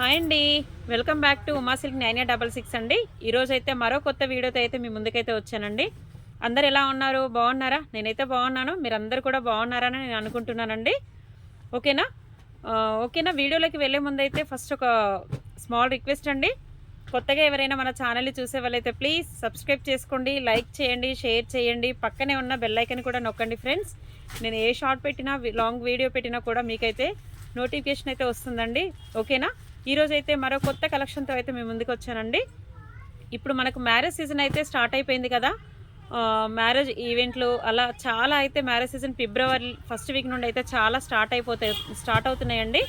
Hi అండి. Welcome back to Uma silk nine double six అండి. ఈరోజు అయితే మరో కొత్త వీడియోతో అయితే మీ ముందుకైతే వచ్చానండి. అందరు ఎలా ఉన్నారు? బాగున్నారా? నేనైతే బాగున్నాను. మీరందరూ కూడా బాగున్నారని నేను అనుకుంటున్నానండి. ఓకేనా? ఓకేనా? వీడియోలోకి వెళ్ళే ముందు అయితే ఫస్ట్ ఒక స్మాల్ రిక్వెస్ట్ అండి. కొత్తగా ఎవరైనా మన ఛానల్ని చూసే వాళ్ళైతే ప్లీజ్ సబ్స్క్రైబ్ చేసుకోండి లైక్ చేయండి షేర్ చేయండి. పక్కనే ఉన్న బెల్ కూడా నొక్కండి ఫ్రెండ్స్. నేను ఏ షార్ట్ పెట్టినా లాంగ్ వీడియో పెట్టినా కూడా మీకైతే నోటిఫికేషన్ అయితే వస్తుందండి. ఓకేనా? ఈరోజు అయితే మరో కొత్త కలెక్షన్తో అయితే మేము ముందుకు వచ్చానండి ఇప్పుడు మనకు మ్యారేజ్ సీజన్ అయితే స్టార్ట్ అయిపోయింది కదా. మ్యారేజ్ ఈవెంట్లు అలా చాలా అయితే marriage season February first week నుండి అయితే చాలా స్టార్ట్ అయిపోతాయి స్టార్ట్ అవుతున్నాయండి.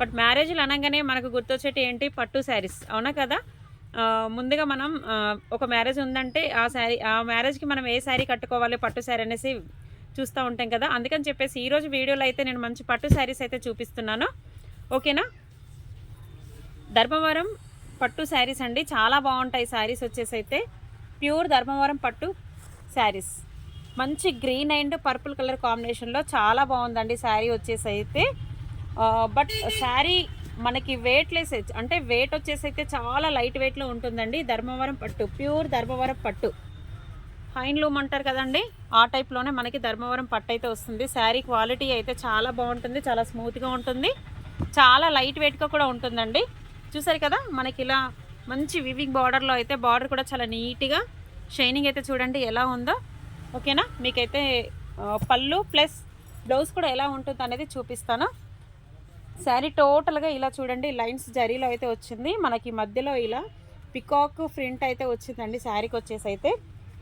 బట్ మ్యారేజ్లు అనగానే మనకు గుర్తొచ్చేటి ఏంటి? పట్టు శారీస్. అవునా కదా? ముందుగా మనం ఒక మ్యారేజ్ ఉందంటే ఆ శారీ ఆ మ్యారేజ్కి మనం ఏ శారీ కట్టుకోవాలి పట్టు శారీ అనేసి చూస్తూ ఉంటాం కదా. అందుకని చెప్పేసి ఈరోజు వీడియోలో అయితే నేను మంచి పట్టు శారీస్ అయితే చూపిస్తున్నాను. ఓకేనా? ధర్మవరం పట్టు శారీస్ అండి. చాలా బాగుంటాయి శారీస్ వచ్చేసి అయితే ప్యూర్ ధర్మవరం పట్టు శారీస్. మంచి గ్రీన్ అండ్ పర్పుల్ కలర్ కాంబినేషన్లో చాలా బాగుందండి శారీ వచ్చేసి అయితే బట్ శారీ మనకి వెయిట్లెస్ అంటే వెయిట్ వచ్చేసి అయితే చాలా లైట్ వెయిట్లో ఉంటుందండి. ధర్మవరం పట్టు ప్యూర్ ధర్మవరం పట్టు. హ్యాండ్లూమ్ అంటారు కదండి. ఆ టైప్లోనే మనకి ధర్మవరం పట్టు అయితే వస్తుంది. శారీ క్వాలిటీ అయితే చాలా బాగుంటుంది చాలా స్మూత్గా ఉంటుంది. చాలా లైట్ వెయిట్గా కూడా ఉంటుందండి. చూసారు కదా మనకి ఇలా మంచి వివింగ్ బార్డర్లో అయితే బార్డర్ కూడా చాలా నీట్గా షైనింగ్ అయితే చూడండి ఎలా ఉందో. ఓకేనా? మీకైతే పళ్ళు ప్లస్ బ్లౌజ్ కూడా ఎలా ఉంటుంది అనేది చూపిస్తాను. శారీ టోటల్గా ఇలా చూడండి లైన్స్ జరీలో అయితే వచ్చింది. మనకి మధ్యలో ఇలా పికాక్ ప్రింట్ అయితే వచ్చిందండి శారీకి వచ్చేసి అయితే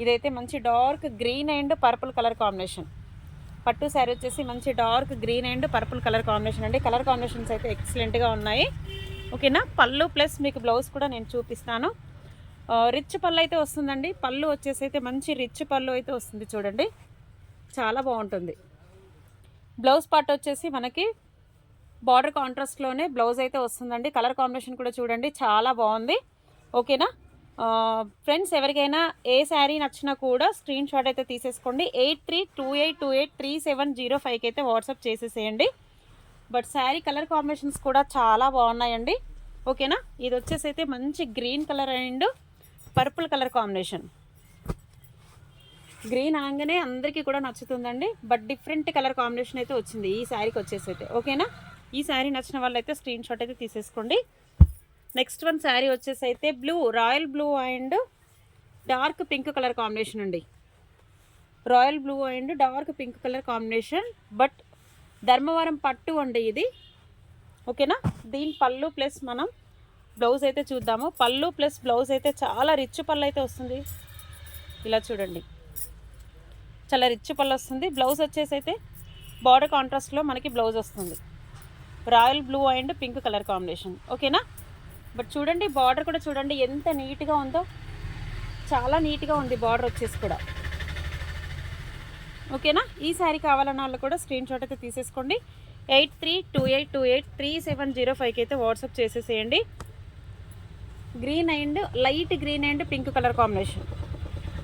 ఇదైతే మంచి dark green and purple colour combination. పట్టు శారీ వచ్చేసి మంచి dark green and purple colour combination అండి. కలర్ కాంబినేషన్స్ అయితే ఎక్సలెంట్గా ఉన్నాయి. ఓకేనా? పళ్ళు ప్లస్ మీకు బ్లౌజ్ కూడా నేను చూపిస్తాను. రిచ్ పళ్ళు అయితే వస్తుందండి. పళ్ళు వచ్చేసి అయితే మంచి రిచ్ పళ్ళు అయితే వస్తుంది చూడండి. చాలా బాగుంటుంది. బ్లౌజ్ పార్ట్ వచ్చేసి మనకి బార్డర్ కాంట్రాస్ట్లోనే బ్లౌజ్ అయితే వస్తుందండి. కలర్ కాంబినేషన్ కూడా చూడండి. చాలా బాగుంది. ఓకేనా? ఫ్రెండ్స్ ఎవరికైనా ఏ శారీ నచ్చినా కూడా స్క్రీన్ షాట్ అయితే తీసేసుకోండి. Eight three two eight two eight three seven zero ఫైవ్కి అయితే వాట్సాప్ చేసేసేయండి. బట్ శారీ కలర్ కాంబినేషన్స్ కూడా చాలా బాగున్నాయండి. ఓకేనా? ఇది వచ్చేసి అయితే మంచి green colour and purple colour combination. Green అనగానే అందరికీ కూడా నచ్చుతుందండి బట్ డిఫరెంట్ కలర్ కాంబినేషన్ అయితే వచ్చింది ఈ శారీకి వచ్చేసి అయితే. ఓకేనా? ఈ శారీ నచ్చిన వాళ్ళైతే స్క్రీన్ షాట్ అయితే తీసేసుకోండి. నెక్స్ట్ వన్ శారీ వచ్చేసి అయితే blue royal blue and dark pink colour combination అండి. Royal blue and dark pink colour combination but Dharmavaram పట్టు అండి ఇది. ఓకేనా? దీని పళ్ళు ప్లస్ మనం బ్లౌజ్ అయితే చూద్దాము. పళ్ళు ప్లస్ బ్లౌజ్ అయితే చాలా రిచ్ పళ్ళు అయితే వస్తుంది. ఇలా చూడండి. చాలా రిచ్ పళ్ళు వస్తుంది. బ్లౌజ్ వచ్చేసి అయితే బార్డర్ కాంట్రాస్ట్లో మనకి బ్లౌజ్ వస్తుంది. Royal blue and pink colour combination. ఓకేనా? బట్ చూడండి బార్డర్ కూడా చూడండి ఎంత నీట్గా ఉందో. చాలా నీట్గా ఉంది బార్డర్ వచ్చేసి కూడా. ఓకేనా? ఈ శారీ కావాలన్న వాళ్ళు కూడా స్క్రీన్ షాట్ అయితే తీసేసుకోండి. Eight three two eight two eight three seven zero ఫైవ్కి అయితే వాట్సాప్ చేసేసేయండి. Green and light green and pink colour combination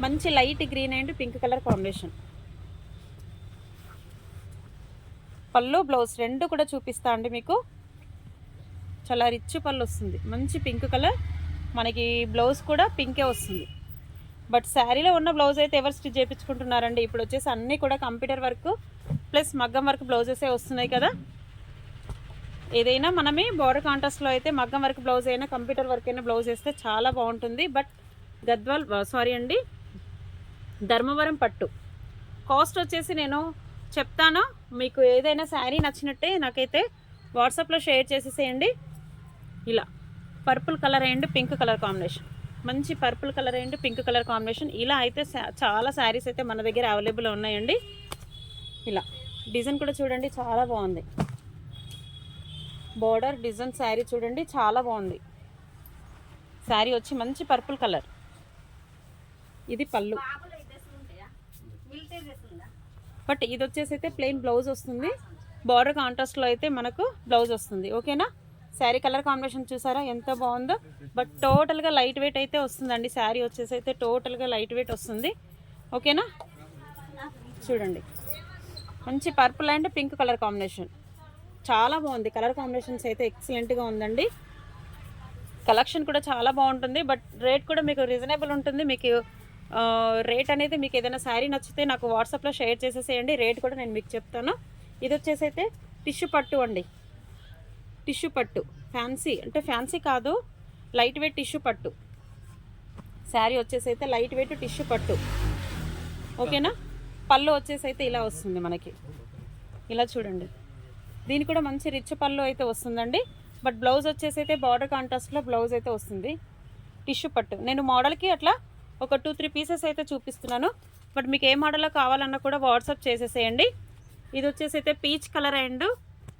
మంచి light green and pink colour combination పళ్ళు బ్లౌజ్ రెండు కూడా చూపిస్తా అండి మీకు. చాలా రిచ్ పళ్ళు వస్తుంది. మంచి పింక్ కలర్ మనకి బ్లౌజ్ కూడా పింకే వస్తుంది. బట్ శారీలో ఉన్న బ్లౌజ్ అయితే ఎవరు స్టిచ్ చేయించుకుంటున్నారండి? ఇప్పుడు వచ్చేసి అన్నీ కూడా కంప్యూటర్ వర్క్ ప్లస్ మగ్గం వర్క్ బ్లౌజెసే వస్తున్నాయి కదా. ఏదైనా మనమే బోర్డర్ కాంట్రాస్ట్లో అయితే మగ్గం వర్క్ బ్లౌజ్ అయినా కంప్యూటర్ వర్క్ అయినా బ్లౌజ్ వేస్తే చాలా బాగుంటుంది. బట్ గద్వాల్ సారీ అండి ధర్మవరం పట్టు. కాస్ట్ వచ్చేసి నేను చెప్తాను. మీకు ఏదైనా శారీ నచ్చినట్టే నాకైతే వాట్సాప్లో షేర్ చేసేసేయండి. ఇలా purple colour and pink colour combination. మంచి purple colour and pink colour combination. ఇలా అయితే చాలా శారీస్ అయితే మన దగ్గర అవైలబుల్ ఉన్నాయండి. ఇలా డిజైన్ కూడా చూడండి చాలా బాగుంది. బోర్డర్ డిజైన్ శారీ చూడండి చాలా బాగుంది. శారీ వచ్చి మంచి పర్పుల్ కలర్. ఇది పళ్ళు. బట్ ఇది వచ్చేసి అయితే ప్లెయిన్ బ్లౌజ్ వస్తుంది. బార్డర్ కాంట్రాస్ట్లో అయితే మనకు బ్లౌజ్ వస్తుంది. ఓకేనా? శారీ కలర్ కాంబినేషన్ చూసారా? ఎంత బాగుందో. బట్ టోటల్గా లైట్ వెయిట్ అయితే వస్తుందండి. శారీ వచ్చేసి అయితే టోటల్గా లైట్ వెయిట్ వస్తుంది. ఓకేనా? చూడండి. మంచి purple and pink colour combination. చాలా బాగుంది. కలర్ కాంబినేషన్స్ అయితే ఎక్సలెంట్గా ఉందండి. కలెక్షన్ కూడా చాలా బాగుంటుంది. బట్ రేట్ కూడా మీకు రీజనబుల్ ఉంటుంది. మీకు రేట్ అనేది మీకు ఏదైనా శారీ నచ్చితే నాకు వాట్సాప్లో షేర్ చేసేసేయండి. రేట్ కూడా నేను మీకు చెప్తాను. ఇది వచ్చేసి అయితే టిష్యూ పట్టు అండి. టిష్యూ పట్టు. ఫ్యాన్సీ అంటే ఫ్యాన్సీ కాదు లైట్ వెయిట్ టిష్యూ పట్టు. శారీ వచ్చేసి అయితే లైట్ వెయిట్ టిష్యూ పట్టు. ఓకేనా? పళ్ళు వచ్చేసి అయితే ఇలా వస్తుంది మనకి. ఇలా చూడండి. దీని కూడా మంచి రిచ్ పళ్ళు అయితే వస్తుందండి. బట్ బ్లౌజ్ వచ్చేసి అయితే బార్డర్ కాంట్రాస్ట్లో బ్లౌజ్ అయితే వస్తుంది. టిష్యూ పట్టు. నేను మోడల్కి అట్లా ఒక టూ త్రీ పీసెస్ అయితే చూపిస్తున్నాను. బట్ మీకు ఏ మోడల్లో కావాలన్నా కూడా వాట్సాప్ చేసేసేయండి. ఇది వచ్చేసి అయితే peach colour and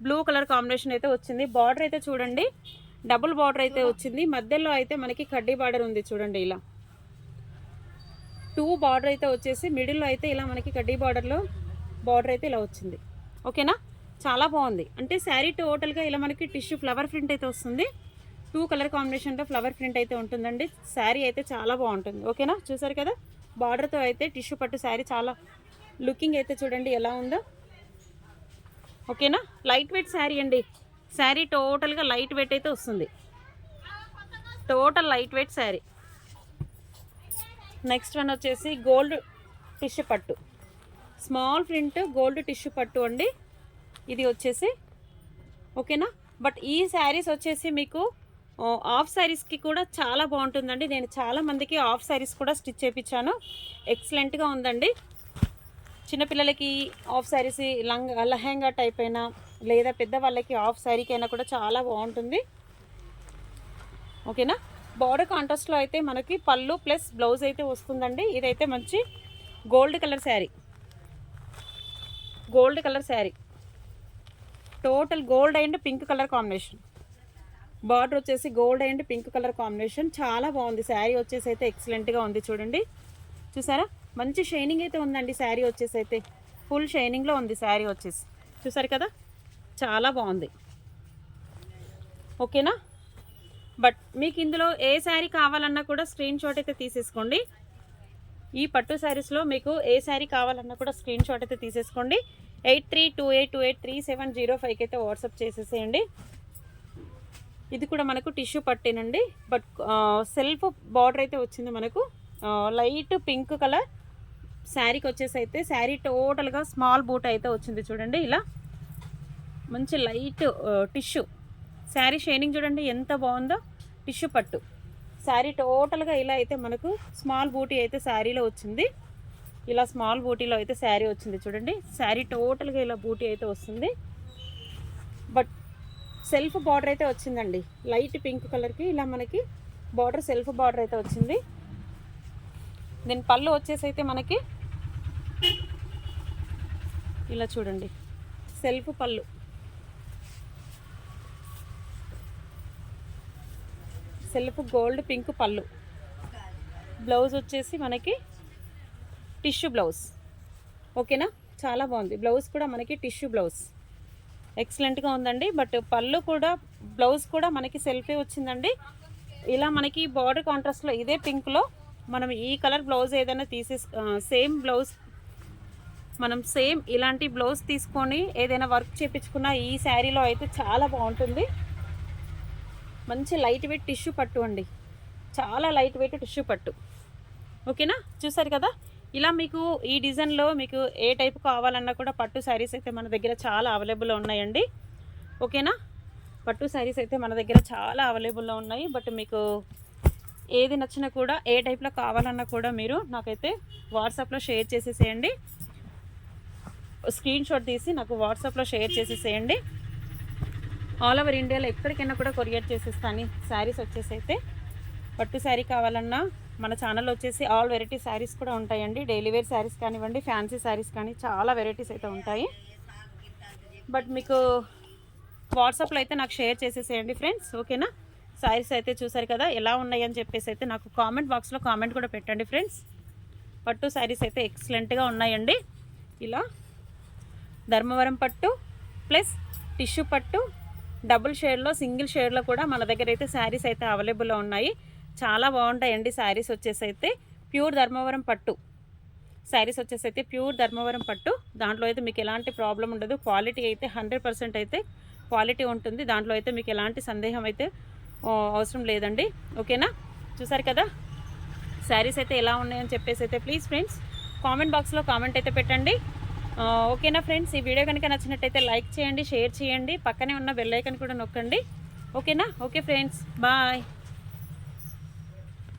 blue colour combination అయితే వచ్చింది. బార్డర్ అయితే చూడండి. డబుల్ బార్డర్ అయితే వచ్చింది. మధ్యలో అయితే మనకి కడ్డీ బార్డర్ ఉంది చూడండి ఇలా. టూ బార్డర్ అయితే వచ్చేసి మిడిల్లో అయితే ఇలా మనకి కడ్డీ బార్డర్లో బార్డర్ అయితే ఇలా వచ్చింది. ఓకేనా? చాలా బాగుంది. అంటే శారీ టోటల్గా ఇలా మనకి టిష్యూ ఫ్లవర్ ప్రింట్ అయితే వస్తుంది. టూ కలర్ కాంబినేషన్లో ఫ్లవర్ ప్రింట్ అయితే ఉంటుందండి. శారీ అయితే చాలా బాగుంటుంది. ఓకేనా? చూసారు కదా? బార్డర్తో అయితే టిష్యూ పట్టు శారీ చాలా లుకింగ్ అయితే చూడండి ఎలా ఉందో. ఓకేనా? లైట్ వెయిట్ శారీ అండి. శారీ టోటల్గా లైట్ వెయిట్ అయితే వస్తుంది. Total light weight sari next one వచ్చేసి గోల్డ్ టిష్యూ పట్టు. స్మాల్ ప్రింట్ గోల్డ్ టిష్యూ పట్టు అండి. ఇది వచ్చేసి ఓకేనా? బట్ ఈ శారీస్ వచ్చేసి మీకు ఆఫ్ శారీస్కి కూడా చాలా బాగుంటుందండి. నేను చాలా మందికి ఆఫ్ శారీస్ కూడా స్టిచ్ చేయించాను ఎక్సలెంట్గా ఉందండి. చిన్నపిల్లలకి ఆఫ్ శారీస్ లంగ్ లహెంగా టైప్ అయినా లేదా పెద్దవాళ్ళకి ఆఫ్ శారీకి అయినా కూడా చాలా బాగుంటుంది. ఓకేనా? బార్డర్ కాంట్రాస్ట్లో అయితే మనకి పళ్ళు ప్లస్ బ్లౌజ్ అయితే వస్తుందండి. ఇదైతే మంచి gold colour sari gold colour sari total gold and pink colour combination border వచ్చేసి gold and pink colour combination చాలా బాగుంది. శారీ వచ్చేసి అయితే ఎక్సలెంట్గా ఉంది చూడండి. చూసారా? మంచి షైనింగ్ అయితే ఉందండి శారీ వచ్చేసి అయితే. ఫుల్ షైనింగ్లో ఉంది శారీ వచ్చేసి. చూసారు కదా? చాలా బాగుంది. ఓకేనా? బట్ మీకు ఇందులో ఏ శారీ కావాలన్నా కూడా స్క్రీన్ షాట్ అయితే తీసేసుకోండి. ఈ పట్టు శారీస్లో మీకు ఏ శారీ కావాలన్నా కూడా స్క్రీన్ షాట్ అయితే తీసేసుకోండి. Eight three two eight two eight three seven zero ఫైవ్కి అయితే వాట్సాప్ చేసేసేయండి. ఇది కూడా మనకు టిష్యూ పట్టేనండి. బట్ సెల్ఫ్ బార్డర్ అయితే వచ్చింది మనకు. Light pink colour. శారీకి వచ్చేసి అయితే శారీ టోటల్గా స్మాల్ బూట్ అయితే వచ్చింది చూడండి ఇలా. మంచి లైట్ టిష్యూ. శారీ షైనింగ్ చూడండి ఎంత బాగుందో. టిష్యూ పట్టు. శారీ టోటల్గా ఇలా అయితే మనకు స్మాల్ బూటీ అయితే శారీలో వచ్చింది. ఇలా స్మాల్ బూటీలో అయితే శారీ వచ్చింది చూడండి. శారీ టోటల్గా ఇలా బూటీ అయితే వస్తుంది. బట్ సెల్ఫ్ బార్డర్ అయితే వచ్చిందండి. లైట్ పింక్ కలర్కి ఇలా మనకి బార్డర్ సెల్ఫ్ బార్డర్ అయితే వచ్చింది. దీని పళ్ళు వచ్చేసి అయితే మనకి ఇలా చూడండి. సెల్ఫ్ పళ్ళు. సెల్ఫ్ గోల్డ్ పింక్ పళ్ళు. బ్లౌజ్ వచ్చేసి మనకి టిష్యూ బ్లౌజ్. ఓకేనా? చాలా బాగుంది. బ్లౌజ్ కూడా మనకి టిష్యూ బ్లౌజ్. ఎక్సలెంట్గా ఉందండి. బట్ పళ్ళు కూడా బ్లౌజ్ కూడా మనకి సెల్ఫే వచ్చిందండి. ఇలా మనకి బార్డర్ కాంట్రాస్ట్లో ఇదే పింక్లో మనం ఈ కలర్ బ్లౌజ్ ఏదైనా తీసే సేమ్ బ్లౌజ్ మనం సేమ్ ఇలాంటి బ్లౌజ్ తీసుకొని ఏదైనా వర్క్ చేపించుకున్న ఈ శారీలో అయితే చాలా బాగుంటుంది. మంచి లైట్ వెయిట్ టిష్యూ పట్టు అండి. చాలా లైట్ వెయిట్ టిష్యూ పట్టు. ఓకేనా? చూసారు కదా? ఇలా మీకు ఈ డిజైన్లో మీకు ఏ టైప్ కావాలన్నా కూడా పట్టు శారీస్ అయితే మన దగ్గర చాలా అవైలబుల్లో ఉన్నాయండి. ఓకేనా? పట్టు శారీస్ అయితే మన దగ్గర చాలా అవైలబుల్లో ఉన్నాయి. బట్ మీకు ఏది నచ్చినా కూడా ఏ టైప్లో కావాలన్నా కూడా మీరు నాకైతే వాట్సాప్లో షేర్ చేసేసేయండి. స్క్రీన్ షాట్ తీసి నాకు వాట్సాప్లో షేర్ చేసేసేయండి. ఆల్ ఓవర్ ఇండియాలో ఎక్కడికైనా కూడా కొరియర్ చేసేస్తాను. శారీస్ వచ్చేసి అయితే పట్టు శారీ కావాలన్నా మన ఛానల్లో వచ్చేసి ఆల్ వెరైటీ శారీస్ కూడా ఉంటాయండి. డైలీ వేర్ శారీస్ కానివ్వండి ఫ్యాన్సీ శారీస్ కానీ చాలా వెరైటీస్ అయితే ఉంటాయి. బట్ మీకు వాట్సాప్లో అయితే నాకు షేర్ చేసేసేయండి ఫ్రెండ్స్ ఓకేనా సారీస్ అయితే చూసారు కదా ఎలా ఉన్నాయి అని చెప్పేసి అయితే నాకు కామెంట్ బాక్స్లో కామెంట్ కూడా పెట్టండి ఫ్రెండ్స్. పట్టు శారీస్ అయితే ఎక్సలెంట్గా ఉన్నాయండి. ఇలా ధర్మవరం పట్టు ప్లస్ టిష్యూ పట్టు డబుల్ షేడ్లో సింగిల్ షేడ్లో కూడా మన దగ్గర అయితే శారీస్ అయితే అవైలబుల్లో ఉన్నాయి. చాలా బాగుంటాయండి శారీస్ వచ్చేసి అయితే. ప్యూర్ ధర్మవరం పట్టు. శారీస్ వచ్చేసి అయితే ప్యూర్ ధర్మవరం పట్టు. దాంట్లో అయితే మీకు ఎలాంటి ప్రాబ్లం ఉండదు. క్వాలిటీ అయితే హండ్రెడ్ పర్సెంట్ అయితే క్వాలిటీ ఉంటుంది. దాంట్లో అయితే మీకు ఎలాంటి సందేహం అయితే అవసరం లేదండి. ఓకేనా? చూసారు కదా? శారీస్ అయితే ఎలా ఉన్నాయని చెప్పేసి అయితే ప్లీజ్ ఫ్రెండ్స్ కామెంట్ బాక్స్లో కామెంట్ అయితే పెట్టండి. ఓకేనా ఫ్రెండ్స్ ఈ వీడియో కనుక నచ్చినట్టయితే లైక్ చేయండి షేర్ చేయండి. పక్కనే ఉన్న బెల్ ఐకన్ కూడా నొక్కండి. ఓకేనా? Okay friends bye